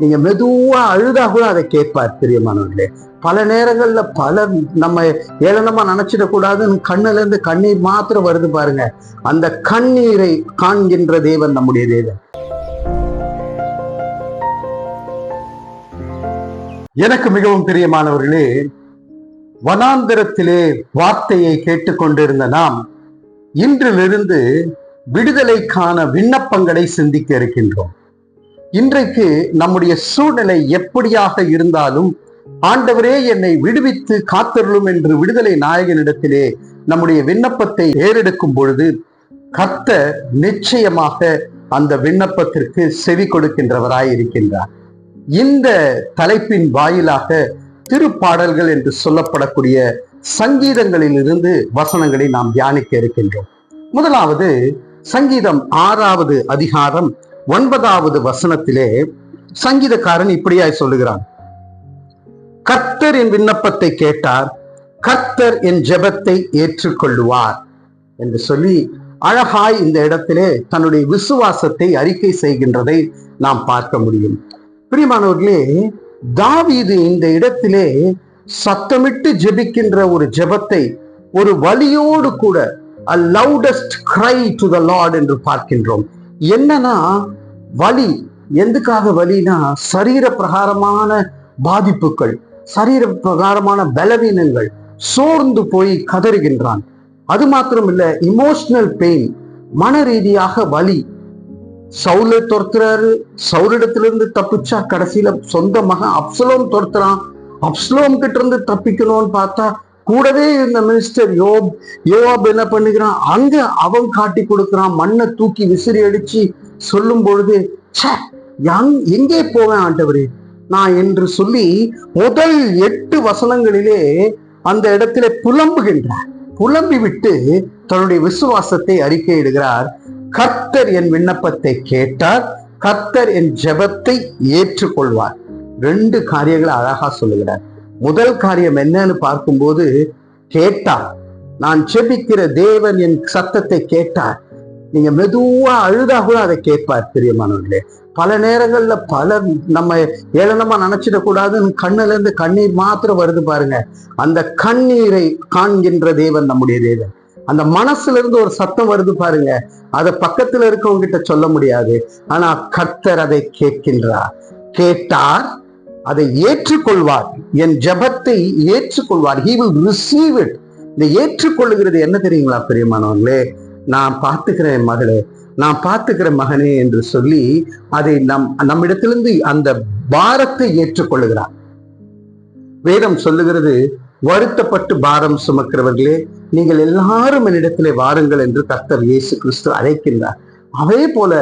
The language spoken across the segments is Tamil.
நீங்க மெதுவா அழுதா கூட அதை கேட்பார் பிரியமானவர்களே. பல நேரங்கள்ல பல நம்ம ஏளனமா நினைச்சிடக்கூடாதுன்னு கண்ணுல இருந்து கண்ணீர் மாத்திரம் வருது பாருங்க. அந்த கண்ணீரை காண்கின்ற தேவன் நம்முடைய தேவன். எனக்கு மிகவும் பிரியமானவர்களே வனாந்திரத்திலே வார்த்தையை கேட்டுக்கொண்டிருந்த நாம் இன்றிலிருந்து விடுதலைக்கான விண்ணப்பங்களை சிந்திக்க இருக்கின்றோம். இன்றைக்கு நம்முடைய சூழ்நிலை எப்படியாக இருந்தாலும் ஆண்டவரே என்னை விடுவித்து காத்தருளும் என்று விடுதலை நாயகனிடத்திலே நம்முடைய விண்ணப்பத்தை ஏறெடுக்கும் பொழுது கத்த நிச்சயமாக அந்த விண்ணப்பத்திற்கு செவி கொடுக்கின்றவராய் இருக்கின்றார். இந்த தலைப்பின் வாயிலாக திருப்பாடல்கள் என்று சொல்லப்படக்கூடிய சங்கீதங்களில் இருந்து வசனங்களை நாம் தியானிக்க இருக்கின்றோம். முதலாவது சங்கீதம் ஆறாவது அதிகாரம் ஒன்பதாவது வசனத்திலே சங்கீதக்காரன் இப்படியாய் சொல்லுகிறான். கர்த்தர் என் விண்ணப்பத்தை கேட்டார் கர்த்தர் என் ஜெபத்தை ஏற்றுக்கொள்ளுவார் என்று சொல்லி அழகாய் இந்த இடத்திலே தன்னுடைய விசுவாசத்தை அறிக்கை செய்கின்றதை நாம் பார்க்க முடியும். பிரியமானவர்களே தாவீது இந்த இடத்திலே சத்தமிட்டு ஜெபிக்கின்ற ஒரு ஜெபத்தை ஒரு வலியோடு கூட a loudest cry to the lord என்று பார்க்கின்றோம். என்னன்னா வலி. எதுக்காக வலினா சரீர பிரகாரமான பாதிப்புகள் சரீர பிரகாரமான பலவீனங்கள் சோர்ந்து போய் கதறுகின்றான். அது மாத்திரம் இல்ல இமோஷனல் பெயின் மன ரீதியாக வலி. சவுலை துரத்துறாரு சவுலிடத்திலிருந்து தப்பிச்சா கடைசியில சொந்த மகன் அப்சலோம் துரத்துறான். அப்சலோம் கிட்ட இருந்து தப்பிக்கணும்னு பார்த்தா கூடவே இருந்த மினிஸ்டர் யோப் யோவாப் என்ன பண்ணுகிறான் அங்க அவன் காட்டி கொடுக்கிறான். மண்ணை தூக்கி விசிறி அடிச்சு சொல்லும் பொழுது ச்சே யங் எங்கே போவேன் ஆண்டவரே? நான் என்று சொல்லி முதல் எட்டு வசனங்களிலே அந்த இடத்துல புலம்புகின்றார். புலம்பி விட்டு தன்னுடைய விசுவாசத்தை அறிக்கையிடுகிறார். கர்த்தர் என் விண்ணப்பத்தை கேட்டார். கர்த்தர் என் ஜெபத்தை ஏற்றுக்கொள்வார். ரெண்டு காரியங்களை அழகா சொல்லுகிறார். முதல் காரியம் என்னன்னு பார்க்கும்போது கேட்டார். நான் செபிக்கிற தேவன் என் சத்தத்தை கேட்டார். நீங்க மெதுவா அழுதா கூட அதை கேட்பார் பிரியமானவர்களே. பல நேரங்கள்ல பல நம்ம ஏளனமா நினைச்சிடக்கூடாதுன்னு கண்ணுல இருந்து கண்ணீர் மாத்திரம் வருது பாருங்க. அந்த கண்ணீரை காண்கின்ற தேவன் நம்முடைய தேவன். அந்த மனசுல இருந்து ஒரு சத்தம் வருது பாருங்க. அதை பக்கத்துல இருக்கவங்க கிட்ட சொல்ல முடியாது. ஆனா கர்த்தர் அதை கேட்கின்றார். கேட்டார் அதை ஏற்றுக்கொள்வார். என் ஜெபத்தை ஏற்றுக்கொள்வார். ஹீ வில் ரிசீவ் இட் இந்த ஏற்றுக்கொள்ளுகிறது என்ன தெரியுங்களா பிரியமானவங்களே நான் பார்த்துக்கிறேன் மகளே நான் பார்த்துக்கிற மகனே என்று சொல்லி அதை நம் நம்மிடத்திலிருந்து அந்த பாரத்தை ஏற்றுக்கொள்ளுகிறார். வேதம் சொல்லுகிறது வருத்தப்பட்டு பாரம் சுமக்கிறவர்களே நீங்கள் எல்லாரும் என்னிடத்திலே வாருங்கள் என்று கர்த்தர் இயேசு கிறிஸ்து அழைக்கின்றார். அதே போல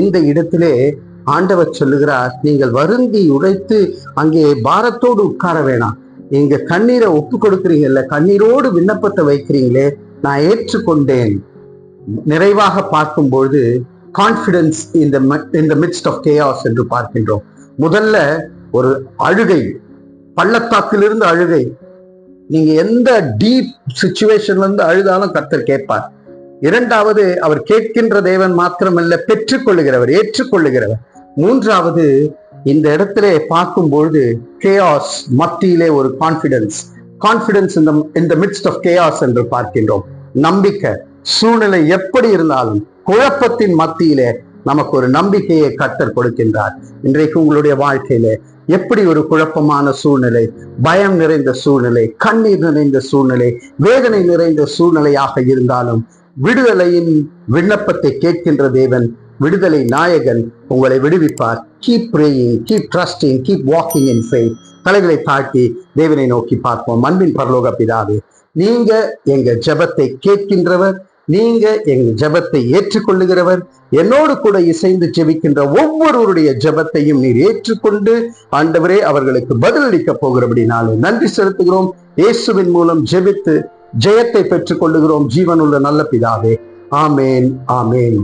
இந்த இடத்திலே ஆண்டவர் சொல்லுகிறார் நீங்கள் வருந்தி உடைத்து அங்கே பாரத்தோடு உட்கார வேணாம். நீங்க கண்ணீரை ஒப்பு கொடுக்குறீங்கல்ல கண்ணீரோடு விண்ணப்பத்தை வைக்கிறீங்களே நான் ஏற்றுக்கொண்டேன். நிறைவாக பார்க்கும்பொழுது கான்பிடன்ஸ் இந்த இந்த மிட்ஸ்ட் ஆஃப் கேஆஸ் என்று பார்க்கின்றோம். முதல்ல ஒரு அழுகை பள்ளத்தாக்கிலிருந்து அழுகை. நீங்க எந்த டீப் சுச்சுவேஷன்ல இருந்து அழுதாலும் கர்த்தர் கேட்பார். இரண்டாவது அவர் கேட்கின்ற தேவன் மாத்திரமல்ல பெற்றுக்கொள்ளுகிறவர் ஏற்றுக்கொள்ளுகிறவர். மூன்றாவது இந்த இடத்துல பார்க்கும்பொழுது கேஆஸ் மத்தியிலே ஒரு கான்பிடன்ஸ் கான்பிடன்ஸ் இந்த இந்த மிட்ஸ்ட் ஆஃப் கேஆஸ் என்று பார்க்கின்றோம். நம்பிக்கை. சூழ்நிலை எப்படி இருந்தாலும் குழப்பத்தின் மத்தியிலே நமக்கு ஒரு நம்பிக்கையை கட்டர் கொடுக்கின்றார். இன்றைக்கு உங்களுடைய வாழ்க்கையில எப்படி ஒரு குழப்பமான சூழ்நிலை பயம் நிறைந்த சூழ்நிலை கண்ணீர் நிறைந்த சூழ்நிலை வேதனை நிறைந்த சூழ்நிலையாக இருந்தாலும் விடுதலையின் விண்ணப்பத்தை கேட்கின்ற தேவன் விடுதலை நாயகன் உங்களை விடுவிப்பார். Keep praying keep trusting keep walking in faith தலைகளை தாழ்த்தி தேவனை நோக்கி பார்ப்போம். அன்பின் பரலோக பிதாவே நீங்க எங்க ஜெபத்தை கேட்கின்றவர் நீங்க எங்க ஜெபத்தை ஏற்றுக்கொள்ளுகிறவர். என்னோடு கூட இசைந்து ஜெபிக்கின்ற ஒவ்வொருவருடைய ஜெபத்தையும் நீர் ஏற்றுக்கொண்டு ஆண்டவரே அவர்களுக்கு பதிலளிக்க போகிறபடி நாளை நன்றி செலுத்துகிறோம். இயேசுவின் மூலம் ஜெபித்து ஜெயத்தை பெற்றுக் கொள்ளுகிறோம் ஜீவனுள்ள நல்ல பிதாவே. ஆமேன் ஆமேன்.